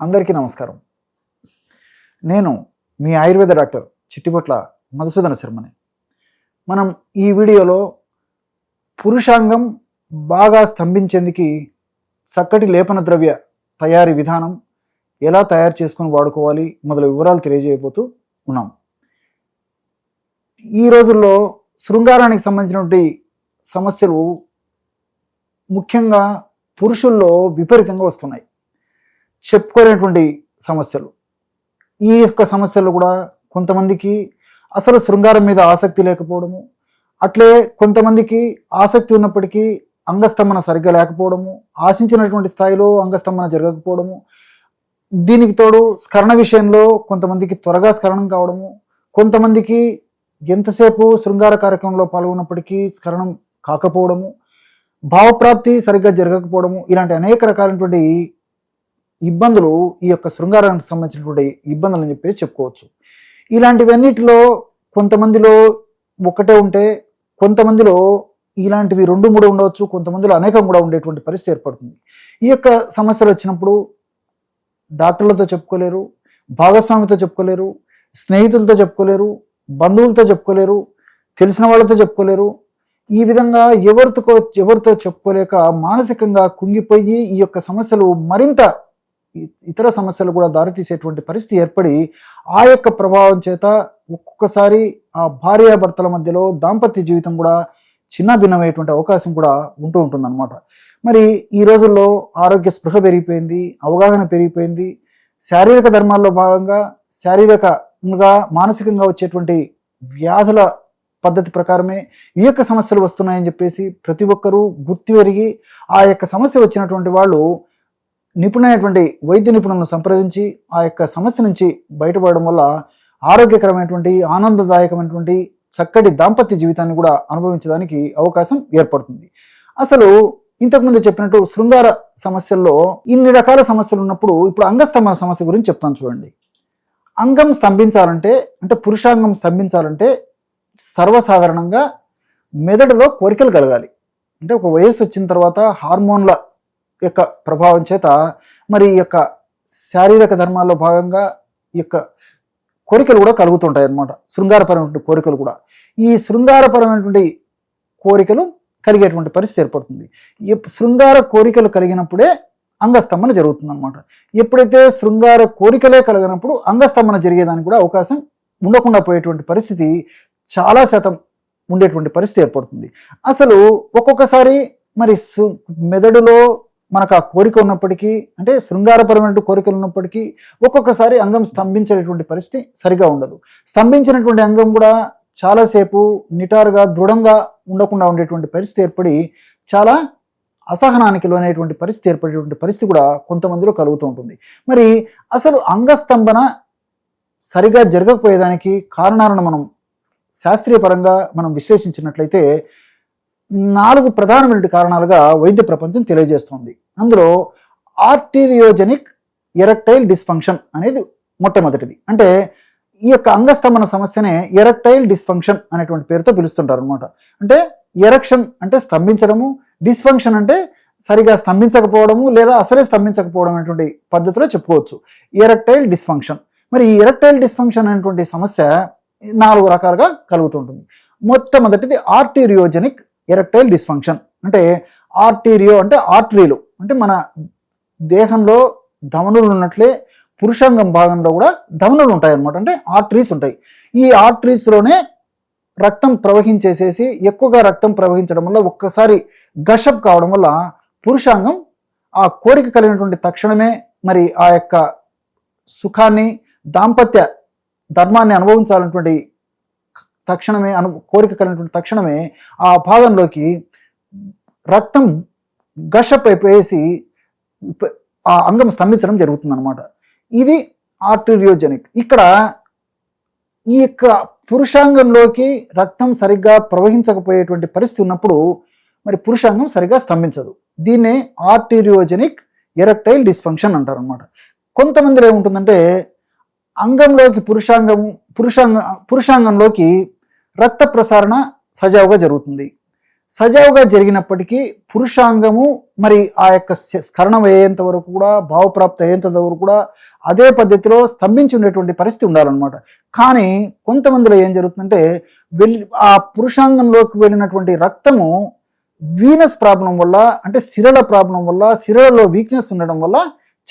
అందరికీ నమస్కారం. నేను మీ ఆయుర్వేద డాక్టర్ చిట్టిపొట్ల మధుసూదన శర్మని. మనం ఈ వీడియోలో పురుషాంగం బాగా స్తంభించేందుకు చక్కటి లేపన ద్రవ్య తయారీ విధానం ఎలా తయారు చేసుకొని వాడుకోవాలి మొదలు వివరాలు తెలియజేయబోతూ ఉన్నాం. ఈ రోజుల్లో శృంగారానికి సంబంధించినటువంటి సమస్యలు ముఖ్యంగా పురుషుల్లో విపరీతంగా వస్తున్నాయి. చెప్పుకోలేనటువంటి సమస్యలు. ఈ యొక్క సమస్యలు కూడా కొంతమందికి అసలు శృంగారం మీద ఆసక్తి లేకపోవడము అట్లే కొంతమందికి ఆసక్తి ఉన్నప్పటికీ అంగస్తంభన సరిగ్గా లేకపోవడము ఆశించినటువంటి స్థాయిలో అంగస్తంభన జరగకపోవడము దీనికి తోడు స్కరణ విషయంలో కొంతమందికి త్వరగా స్కరణం కావడము కొంతమందికి ఎంతసేపు శృంగార కార్యక్రమంలో పాల్గొన్నప్పటికీ స్కరణం కాకపోవడము భావప్రాప్తి సరిగ్గా జరగకపోవడము ఇలాంటి అనేక రకాలైనటువంటి ఇబ్బందులు ఈ యొక్క శృంగారానికి సంబంధించినటువంటి ఇబ్బందులు అని చెప్పేసి చెప్పుకోవచ్చు. ఇలాంటివన్నిటిలో కొంతమందిలో ఒకటే ఉంటే కొంతమందిలో ఇలాంటివి రెండు మూడు ఉండవచ్చు కొంతమందిలో అనేకం కూడా ఉండేటువంటి పరిస్థితి ఏర్పడుతుంది. ఈ యొక్క సమస్యలు వచ్చినప్పుడు డాక్టర్లతో చెప్పుకోలేరు భాగస్వామితో చెప్పుకోలేరు స్నేహితులతో చెప్పుకోలేరు బంధువులతో చెప్పుకోలేరు తెలిసిన వాళ్ళతో చెప్పుకోలేరు. ఈ విధంగా ఎవరితో ఎవరితో చెప్పుకోలేక మానసికంగా కుంగిపోయి ఈ యొక్క సమస్యలు మరింత ఇతర సమస్యలు కూడా దారితీసేటువంటి పరిస్థితి ఏర్పడి ఆ యొక్క ప్రభావం చేత ఒక్కొక్కసారి ఆ భార్యాభర్తల మధ్యలో దాంపత్య జీవితం కూడా చిన్న భిన్నమయ్యేటువంటి అవకాశం కూడా ఉంటూ ఉంటుందన్నమాట. మరి ఈ రోజుల్లో ఆరోగ్య స్పృహ పెరిగిపోయింది అవగాహన పెరిగిపోయింది. శారీరక ధర్మాల్లో భాగంగా శారీరకంగా మానసికంగా వచ్చేటువంటి వ్యాధుల పద్ధతి ప్రకారమే ఈ యొక్క సమస్యలు వస్తున్నాయని చెప్పేసి ప్రతి ఒక్కరూ గుర్తివెరిగి ఆ యొక్క సమస్య వచ్చినటువంటి వాళ్ళు నిపుణమైనటువంటి వైద్య నిపుణులను సంప్రదించి ఆ యొక్క సమస్య నుంచి బయటపడడం వల్ల ఆరోగ్యకరమైనటువంటి ఆనందదాయకమైనటువంటి చక్కటి దాంపత్య జీవితాన్ని కూడా అనుభవించడానికి అవకాశం ఏర్పడుతుంది. అసలు ఇంతకుముందు చెప్పినట్టు శృంగార సమస్యల్లో ఇన్ని రకాల సమస్యలు ఉన్నప్పుడు ఇప్పుడు అంగస్తంభన సమస్య గురించి చెప్తాను చూడండి. అంగం స్తంభించాలంటే అంటే పురుషాంగం స్తంభించాలంటే సర్వసాధారణంగా మెదడులో కోరికలు కలగాలి. అంటే ఒక వయసు వచ్చిన తర్వాత హార్మోన్ల యొక్క ప్రభావం చేత మరి ఈ యొక్క శారీరక ధర్మాల్లో భాగంగా ఈ యొక్క కోరికలు కూడా కలుగుతుంటాయి అన్నమాట శృంగారపరమైనటువంటి కోరికలు కూడా. ఈ శృంగారపరమైనటువంటి కోరికలు కలిగేటువంటి పరిస్థితి ఏర్పడుతుంది. శృంగార కోరికలు కలిగినప్పుడే అంగస్తంభన జరుగుతుంది అనమాట ఎప్పుడైతే శృంగార కోరికలే కలిగినప్పుడు అంగస్తంభన జరిగేదానికి కూడా అవకాశం ఉండకుండా పోయేటువంటి పరిస్థితి చాలా శాతం ఉండేటువంటి పరిస్థితి ఏర్పడుతుంది. అసలు ఒక్కొక్కసారి మరి సు- మెదడులో మనకు ఆ కోరిక ఉన్నప్పటికీ అంటే శృంగారపరమైన కోరికలు ఉన్నప్పటికీ ఒక్కొక్కసారి అంగం స్తంభించేటువంటి పరిస్థితి సరిగా ఉండదు. స్తంభించినటువంటి అంగం కూడా చాలాసేపు నిటారుగా దృఢంగా ఉండకుండా ఉండేటువంటి పరిస్థితి ఏర్పడి చాలా అసహనానికి లోనేటువంటి పరిస్థితి ఏర్పడేటువంటి పరిస్థితి కూడా కొంతమందిలో కలుగుతూ ఉంటుంది. మరి అసలు అంగస్తంభన సరిగా జరగకపోయేదానికి కారణాలను మనం శాస్త్రీయ పరంగా మనం విశ్లేషించినట్లయితే నాలుగు ప్రధానమైన కారణాలుగా వైద్య ప్రపంచం తెలియజేస్తుంది. అందులో ఆర్టీరియోజెనిక్ ఎరక్టైల్ డిస్ఫంక్షన్ అనేది మొట్టమొదటిది. అంటే ఈ యొక్క అంగస్తంభన సమస్యనే ఎరక్టైల్ డిస్ఫంక్షన్ అనేటువంటి పేరుతో పిలుస్తుంటారు అనమాట అంటే ఎరక్షన్ అంటే స్తంభించడము డిస్ఫంక్షన్ అంటే సరిగా స్తంభించకపోవడము లేదా అసలే స్తంభించకపోవడం అనేటువంటి పద్ధతిలో చెప్పుకోవచ్చు. Erectile dysfunction. మరి ఈ ఎరక్టైల్ డిస్ఫంక్షన్ అనేటువంటి సమస్య నాలుగు రకాలుగా కలుగుతుంటుంది. మొట్టమొదటిది ఆర్టీరియోజెనిక్ ఎరక్టైల్ డిస్ఫంక్షన్. అంటే ఆర్టీరియో అంటే ఆర్టరీలు. అంటే మన దేహంలో ధమనులు ఉన్నట్లే పురుషాంగం భాగంలో కూడా ధమనులు ఉంటాయి అంటే ఆర్టరీస్ ఉంటాయి. ఈ ఆర్టరీస్లోనే రక్తం ప్రవహించేసేసి ఎక్కువగా రక్తం ప్రవహించడం వల్ల ఒక్కసారి గషప్ కావడం వల్ల పురుషాంగం ఆ కోరిక కలిగినటువంటి తక్షణమే మరి ఆ యొక్క సుఖాన్ని దాంపత్య ధర్మాన్ని అనుభవించాలన్నటువంటి తక్షణమే అను కోరిక కలిగినటువంటి తక్షణమే ఆ భాగంలోకి రక్తం గషప్ అయిపోయేసి ఆ అంగం స్తంభించడం జరుగుతుంది అనమాట ఇది ఆర్టీరియోజెనిక్. ఇక్కడ ఈ యొక్క పురుషాంగంలోకి రక్తం సరిగ్గా ప్రవహించకపోయేటువంటి పరిస్థితి ఉన్నప్పుడు మరి పురుషాంగం సరిగ్గా స్తంభించదు. దీన్నే ఆర్టీరియోజెనిక్ ఎరక్టైల్ డిస్ఫంక్షన్ అంటారు అనమాట కొంతమందిలో ఏముంటుందంటే అంగంలోకి పురుషాంగం పురుషాంగ పురుషాంగంలోకి రక్త ప్రసారణ సజావుగా జరుగుతుంది. సజావుగా జరిగినప్పటికీ పురుషాంగము మరి ఆ యొక్క స్కరణం అయ్యేంత వరకు కూడా భావప్రాప్తి అయ్యేంత వరకు కూడా అదే పద్ధతిలో స్తంభించి ఉండేటువంటి పరిస్థితి ఉండాలన్నమాట. కానీ కొంతమందిలో ఏం జరుగుతుందంటే వెళ్ళి ఆ పురుషాంగంలోకి వెళ్ళినటువంటి రక్తము వీనస్ ప్రాబ్లం వల్ల అంటే సిరల ప్రాబ్లం వల్ల సిరలలో వీక్నెస్ ఉండడం వల్ల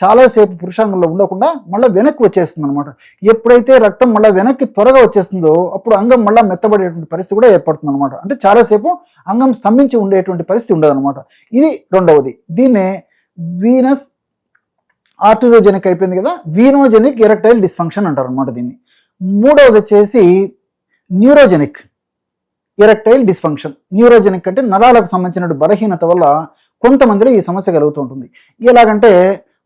చాలాసేపు పురుషాంగంలో ఉండకుండా మళ్ళీ వెనక్కి వచ్చేస్తుంది అనమాట ఎప్పుడైతే రక్తం మళ్ళీ వెనక్కి త్వరగా వచ్చేస్తుందో అప్పుడు అంగం మళ్ళీ మెత్తబడేటువంటి పరిస్థితి కూడా ఏర్పడుతుంది అనమాట అంటే చాలాసేపు అంగం స్తంభించి ఉండేటువంటి పరిస్థితి ఉండదు ఇది రెండవది. దీన్నే వీనస్ ఆర్టిరోజెనిక్ అయిపోయింది కదా వీనోజెనిక్ ఎరక్టైల్ డిస్ఫంక్షన్ అంటారు అనమాట దీన్ని. మూడవది వచ్చేసి న్యూరోజెనిక్ ఎరక్టైల్ డిస్ఫంక్షన్. న్యూరోజెనిక్ అంటే నరాలకు సంబంధించిన బలహీనత వల్ల కొంతమందిలో ఈ సమస్య కలుగుతూ ఉంటుంది. ఎలాగంటే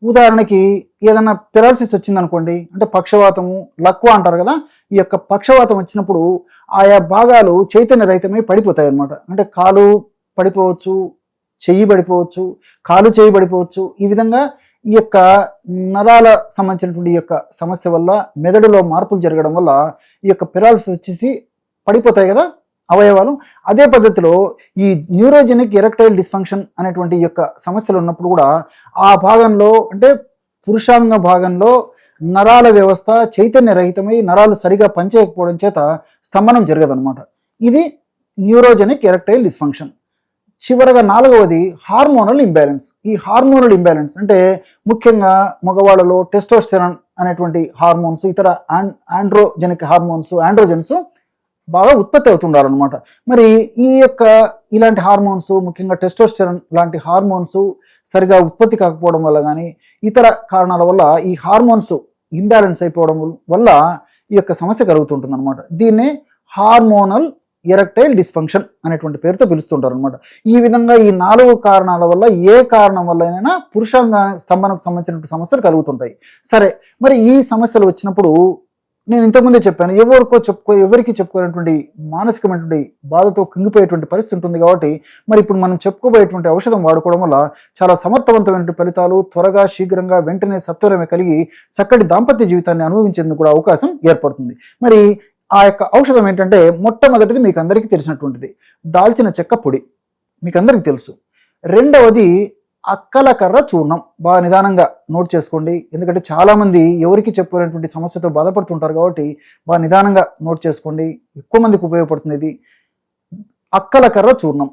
ఉదాహరణకి ఏదైనా పెరాలసిస్ వచ్చిందనుకోండి అంటే పక్షవాతము లక్వ అంటారు కదా ఈ యొక్క పక్షవాతం వచ్చినప్పుడు ఆయా భాగాలు చైతన్య రహితమై పడిపోతాయి అన్నమాట అంటే కాలు పడిపోవచ్చు చెయ్యి పడిపోవచ్చు కాలు చెయ్యి పడిపోవచ్చు. ఈ విధంగా ఈ యొక్క నరాల సంబంధించినటువంటి ఈ యొక్క సమస్య వల్ల మెదడులో మార్పులు జరగడం వల్ల ఈ యొక్క పెరాలసిస్ వచ్చేసి పడిపోతాయి కదా. అవయవాలు. అదే పద్ధతిలో ఈ న్యూరోజెనిక్ ఎరక్టైల్ డిస్ఫంక్షన్ అనేటువంటి యొక్క సమస్యలు ఉన్నప్పుడు కూడా ఆ భాగంలో అంటే పురుషాంగ భాగంలో నరాల వ్యవస్థ చైతన్య రహితమై నరాలు సరిగా పనిచేయకపోవడం చేత స్తంభనం జరగదనమాట ఇది న్యూరోజెనిక్ ఎరక్టైల్ డిస్ఫంక్షన్. చివరగా నాలుగవది హార్మోనల్ ఇంబ్యాలెన్స్. ఈ హార్మోనల్ ఇంబ్యాలెన్స్ అంటే ముఖ్యంగా మగవాళ్ళలో టెస్టోస్టెరాన్ అనేటువంటి హార్మోన్స్ ఇతర ఆన్ ఆండ్రోజెనిక్ హార్మోన్స్ ఆండ్రోజెన్స్ బాగా ఉత్పత్తి అవుతుండాలన్నమాట. మరి ఈ యొక్క ఇలాంటి హార్మోన్స్ ముఖ్యంగా టెస్టోస్టెరన్ లాంటి హార్మోన్స్ సరిగా ఉత్పత్తి కాకపోవడం వల్ల కానీ ఇతర కారణాల వల్ల ఈ హార్మోన్స్ ఇంబ్యాలెన్స్ అయిపోవడం వల్ల ఈ యొక్క సమస్య కలుగుతుంటుంది అనమాట దీన్నే హార్మోనల్ ఎరక్టైల్ డిస్ఫంక్షన్ అనేటువంటి పేరుతో పిలుస్తుంటారు అనమాట ఈ విధంగా ఈ నాలుగు కారణాల వల్ల ఏ కారణం వల్లనైనా పురుషాంగ స్తంభనకు సంబంధించిన సమస్యలు కలుగుతుంటాయి. సరే మరి ఈ సమస్యలు వచ్చినప్పుడు నేను ఇంతకుముందే చెప్పాను ఎవరికో చెప్పుకో ఎవరికి చెప్పుకోనటువంటి మానసికమైనటువంటి బాధతో కుంగిపోయేటువంటి పరిస్థితి ఉంటుంది కాబట్టి మరి ఇప్పుడు మనం చెప్పుకోబోయేటువంటి ఔషధం వాడుకోవడం వల్ల చాలా సమర్థవంతమైనటువంటి ఫలితాలు త్వరగా శీఘ్రంగా వెంటనే సత్వరమే కలిగి చక్కటి దాంపత్య జీవితాన్ని అనుభవించేందుకు కూడా అవకాశం ఏర్పడుతుంది. మరి ఆ యొక్క ఔషధం ఏంటంటే మొట్టమొదటిది మీకు అందరికీ తెలిసినటువంటిది. దాల్చిన చెక్క పొడి. మీకు అందరికీ తెలుసు. రెండవది అక్కల కర్ర చూర్ణం. బాగా నిదానంగా నోట్ చేసుకోండి. ఎందుకంటే చాలామంది ఎవరికి చెప్పుకునేటువంటి సమస్యతో బాధపడుతుంటారు కాబట్టి బాగా నిదానంగా నోట్ చేసుకోండి. ఎక్కువ మందికి ఉపయోగపడుతుంది ఇది. అక్కల కర్ర చూర్ణం.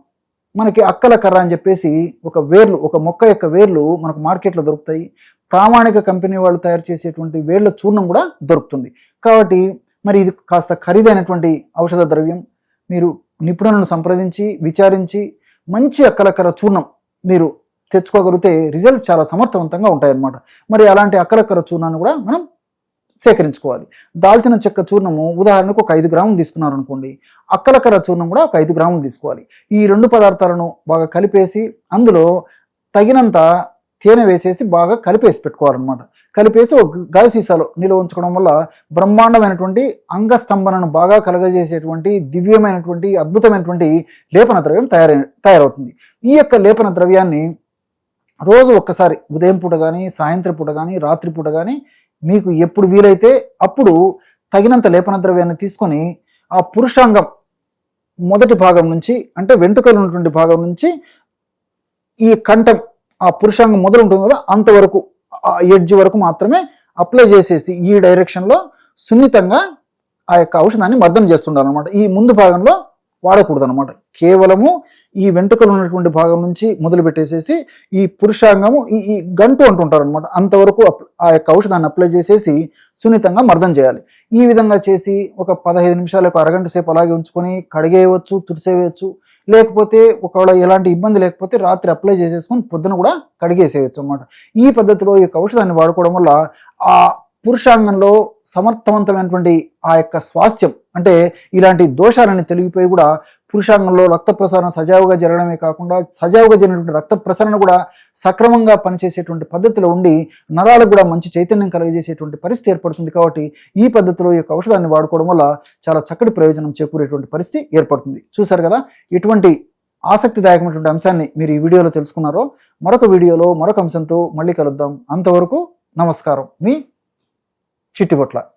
మనకి అక్కల కర్ర అని చెప్పేసి ఒక వేర్లు ఒక మొక్క యొక్క వేర్లు మనకు మార్కెట్లో దొరుకుతాయి. ప్రామాణిక కంపెనీ వాళ్ళు తయారు చేసేటువంటి వేర్ల చూర్ణం కూడా దొరుకుతుంది. కాబట్టి మరి ఇది కాస్త ఖరీదైనటువంటి ఔషధ ద్రవ్యం. మీరు నిపుణులను సంప్రదించి విచారించి మంచి అక్కలకర చూర్ణం మీరు తెచ్చుకోగలిగితే రిజల్ట్ చాలా సమర్థవంతంగా ఉంటాయన్నమాట. మరి అలాంటి అక్కరక్కర చూర్ణాన్ని కూడా మనం సేకరించుకోవాలి. దాల్చిన చెక్క చూర్ణము ఉదాహరణకు ఒక ఐదు గ్రాములు తీసుకున్నారు అనుకోండి అక్కలకర చూర్ణం కూడా ఒక ఐదు గ్రాములు తీసుకోవాలి. ఈ రెండు పదార్థాలను బాగా కలిపేసి అందులో తగినంత తేనె వేసేసి బాగా కలిపేసి పెట్టుకోవాలన్నమాట. కలిపేసి ఒక గాలి సీసాలో నిల్వ ఉంచుకోవడం వల్ల బ్రహ్మాండమైనటువంటి అంగస్తంభనను బాగా కలగజేసేటువంటి దివ్యమైనటువంటి అద్భుతమైనటువంటి లేపన ద్రవ్యం తయారై తయారవుతుంది. ఈ యొక్క లేపన ద్రవ్యాన్ని రోజు ఒక్కసారి ఉదయం పూట కానీ సాయంత్రం పూట కానీ రాత్రి పూట కానీ మీకు ఎప్పుడు వీలైతే అప్పుడు తగినంత లేపన ద్రవ్యాన్ని తీసుకొని ఆ పురుషాంగం మొదటి భాగం నుంచి అంటే వెంట్రుకలు ఉన్నటువంటి భాగం నుంచి ఈ కంఠం ఆ పురుషాంగం మొదలు ఉంటుంది కదా అంతవరకు ఆ ఎడ్జ్ వరకు మాత్రమే అప్లై చేసేసి ఈ డైరెక్షన్లో సున్నితంగా ఆ యొక్క ఔషధాన్ని మర్దం చేస్తుండాలన్నమాట ఈ ముందు భాగంలో వాడకూడదు అనమాట కేవలము ఈ వెంట్రుకలు ఉన్నటువంటి భాగం నుంచి మొదలు పెట్టేసేసి ఈ పురుషాంగము ఈ ఈ గంటు అంటుంటారు అనమాట అంతవరకు ఆ యొక్క ఔషధాన్ని అప్లై చేసేసి సున్నితంగా మర్దం చేయాలి. ఈ విధంగా చేసి ఒక పదహైదు నిమిషాలకు అరగంట సేపు అలాగే ఉంచుకొని కడిగేయవచ్చు తుడిసేయవచ్చు. లేకపోతే ఒకవేళ ఎలాంటి ఇబ్బంది లేకపోతే రాత్రి అప్లై చేసేసుకొని పొద్దున కూడా కడిగేసేయచ్చు అనమాట ఈ పద్ధతిలో ఈ యొక్క ఔషధాన్ని వాడుకోవడం వల్ల ఆ పురుషాంగంలో సమర్థవంతమైనటువంటి ఆ యొక్క స్వాస్థ్యం అంటే ఇలాంటి దోషాలని తొలగిపోయి కూడా పురుషాంగంలో రక్త ప్రసారణ సజావుగా జరగడమే కాకుండా సజావుగా జరిగినటువంటి రక్త ప్రసరణ కూడా సక్రమంగా పనిచేసేటువంటి పద్ధతిలో ఉండి నరాలకు కూడా మంచి చైతన్యం కలిగజేసేటువంటి పరిస్థితి ఏర్పడుతుంది కాబట్టి ఈ పద్ధతిలో ఈ యొక్క ఔషధాన్ని వాడుకోవడం వల్ల చాలా చక్కటి ప్రయోజనం చేకూరేటువంటి పరిస్థితి ఏర్పడుతుంది. చూశారు కదా ఇటువంటి ఆసక్తిదాయకమైనటువంటి అంశాన్ని మీరు ఈ వీడియోలో తెలుసుకున్నారో మరొక వీడియోలో మరొక అంశంతో మళ్ళీ కలుద్దాం. అంతవరకు నమస్కారం. మీ చిట్టిబొట్ల.